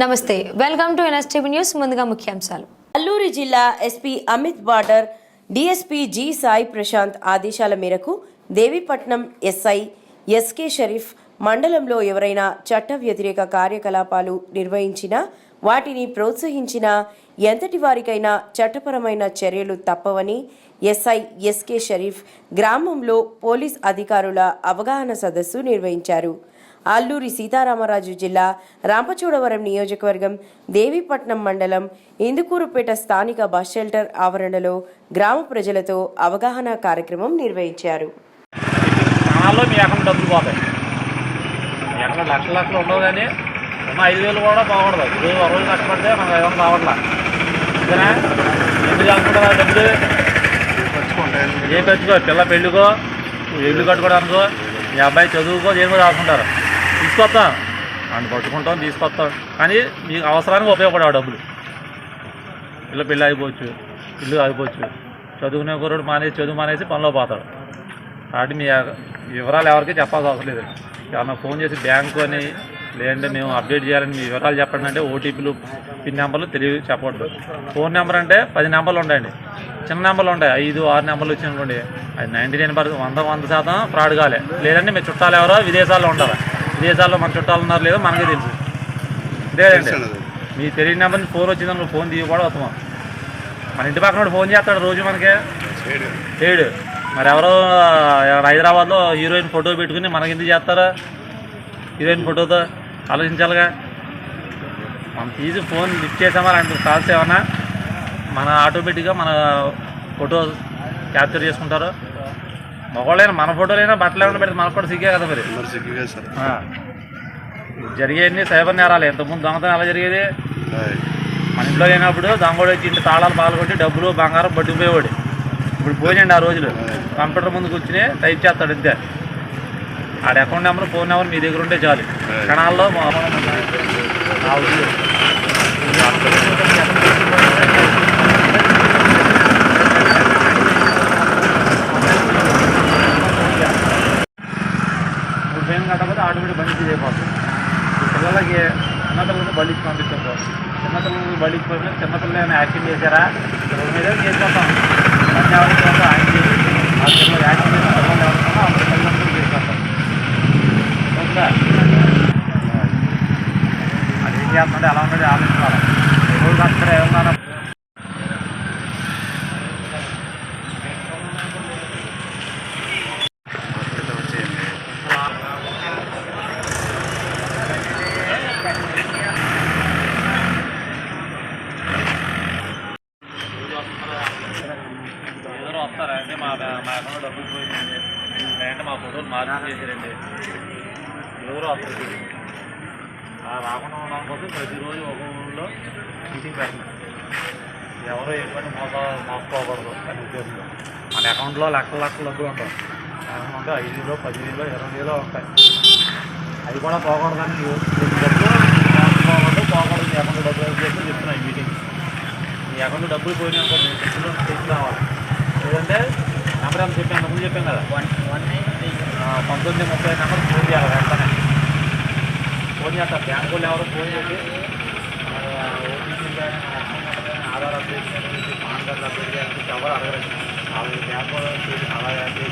నమస్తే. Welcome to NSTV news ముందుగా ముఖ్యాంశాలు. అల్లూరి జిల్లా SP Amit Bardar DSP G Sai Prashanth ఆదేశాల మేరకు దేవీపట్నం ఎస్ఐ ఎస్కే షరీఫ్ మండలంలో ఎవరైనా చట్ట వ్యతిరేక కార్యకలాపాలు నిర్వహించినా వాటిని ప్రోత్సహించినా ఎంతటి వారికైనా చట్టపరమైన చర్యలు తప్పవని ఎస్ఐ ఎస్కే షరీఫ్ గ్రామంలో పోలీస్ అధికారుల అవగాహన సదస్సు నిర్వహించారు. అల్లూరి సీతారామరాజు జిల్లా రాంపచోడవరం నియోజకవర్గం దేవీపట్నం మండలం ఇందుకూరుపేట స్థానిక బస్ షెల్టర్ ఆవరణలో గ్రామ ప్రజలతో అవగాహన కార్యక్రమం నిర్వహించారు. స్థానాల్లో మీ అకౌంట్ డబ్బులు పోతాయి. మీ లక్షల లక్షలు ఉండవు కానీ ఉన్న ఐదు వేలు కూడా పోకూడదు. ఈరోజు ఒక రోజు కష్టపడితే మనకు ఐదు వందలు రావట్లా. అంతేనా ఎందుకు చేసుకుంటారా డబ్బులు? ఏ ఖర్చుకో పిల్ల పెళ్ళికో? ఇల్లు కట్టుకోవడానికో? మీ అబ్బాయి చదువుకో? దేనికో రాసుకుంటారు తీసుకొస్తాం. అందు పట్టుకుంటాం తీసుకొస్తాం. కానీ మీకు అవసరానికి ఉపయోగపడే డబ్బులు. ఇల్లు పెళ్ళి అయిపోవచ్చు ఇల్లు ఆగిపోవచ్చు చదువుకునే ఒకరోడు మానేసి చదువు మానేసి పనిలో పోతాడు. కాబట్టి మీ వివరాలు ఎవరికి చెప్పాల్సిన అవసరం లేదు. ఏమన్నా ఫోన్ చేసి బ్యాంకు అని లేదంటే మేము అప్డేట్ చేయాలని మీ వివరాలు చెప్పండి అంటే ఓటీపీలు పిన్ నెంబర్లు తెలియ చెప్పకూడదు. ఫోన్ నెంబర్ అంటే పది నెంబర్లు ఉంటాయండి చిన్న నెంబర్లు ఉంటాయి. ఐదు ఆరు నెంబర్లు వచ్చినప్పుడు అది నైంటీ నైన్ పర్సెంట్ వంద వంద శాతం ఫ్రాడ్ కాలే. లేదంటే మీ చుట్టాలు ఎవరో విదేశాల్లో ఉంటారా. విదేశాల్లో మన చుట్టాలు ఉన్నారు లేదో మనకే తెలుసు. లేదండి మీ తెలియని నెంబర్ని ఫోన్ వచ్చిందని ఫోన్ తీయకూడదు ఉత్తమం. మన ఇంటి పక్కన ఫోన్ చేస్తాడు రోజు మనకి. ఏడు. మరి ఎవరో హైదరాబాద్లో హీరోయిన్ ఫోటో పెట్టుకుని మనకి ఎందుకు చేస్తారా? హీరోయిన్ ఫోటోతో ఆలోచించాలిగా. మనం తీసి ఫోన్ లిఫ్ట్ చేసామా అంటే కాల్స్ ఏమన్నా మన ఆటోమేటిక్గా మన ఫోటో క్యాప్చర్ చేసుకుంటారు? మగవాళ్ళైనా మన ఫోటోలైనా బట్టలు ఏమైనా పెడితే మనకు కూడా సిగ్గే కదా మరి మరి సిగ్గుగా సార్ ఆ. జరిగేది సైబర్ నేరాలు ఎంతకుముందు దొంగతనం ఎలా జరిగేది. మన ఇంట్లో లేనప్పుడు దొంగోడు వచ్చి ఇంటి తాళాలు పాల్గొట్టి డబ్బులు బంగారం పట్టుకుపోయేవాడు ఇప్పుడు పోయండి ఆ రోజులు కంప్యూటర్ ముందు కూర్చుని టైప్ చేస్తాడు అంతే ఆడ అకౌంట్ నెంబర్ ఫోన్ నెంబర్ మీ దగ్గర ఉంటే చాలు క్షణాల్లో మా ఉద్యోగం. ఇప్పుడు ఫైన్ కట్టకపోతే ఆటోమేటిక్ పిల్లలకి చిన్నపిల్లలకి బళ్ళు పంపించారు పంపించాం సార్ చిన్నపిల్లలకి బళ్ళు ఇచ్చి చిన్నపిల్లలు ఏమైనా యాక్షన్ చేశారా? పిల్లల మీద చేసుకుంటాం బండి ఎవరికి ఆయన చేసి ఆ పిల్లలు యాక్షన్ చేసిన పిల్లలు ఎవరికి ఉందో ఆ పిల్లలందరూ చేసుకుంటాం ఓకేనా? అది ఏం చేస్తుంటే ఎలా ఉంటుంది ఆలోచించాలి. రోజు కష్టపడే ఏమన్నా ఎవరో వస్తారా అంటే మా మా అకౌంట్లో డబ్బులు పోయింది అంటే మా ఫోటోలు మార్పు చేసారండి ఎవరో వస్తారు ఆ రాకుండా ఉండడం కోసం ప్రతిరోజు ఒక ఊళ్ళో మీటింగ్ పెడుతున్నాం ఎవరో ఏ పని మోస మోసపోకూడదు అని ఉద్దేశంలో మన అకౌంట్లో లక్షల లక్షల డబ్బులు ఉంటాయి. అంటే ఐదు వేలో పది వేలో ఇరవై వేలో ఉంటాయి. అది కూడా పోకూడదని డబ్బులు పోకూడదు. మీ డబ్బులు చేసి చెప్తున్నాయి మీటింగ్ మీ అకౌంట్ డబ్బులు పోయినా అనుకో మీ డబ్బులు తెచ్చి లేదంటే నెంబర్ ఎంత చెప్పాను ముందు చెప్పాను కదా. వన్ ఆ, పంతొమ్మిది ముప్పై నెంబర్ ఫోన్ చేయాలి వెంటనే ఫోన్ చేస్తారు బ్యాంకు వాళ్ళు ఎవరు ఫోన్ చేసి ఓటీపీ కానీ మన అకౌంట్ నెంబర్ కానీ ఆధార్ అప్డేట్ కానీ పాన్ కార్డు అప్డేట్ కానీ ఎవరు అడగరండి వాళ్ళు బ్యాంకు వాళ్ళు చేసి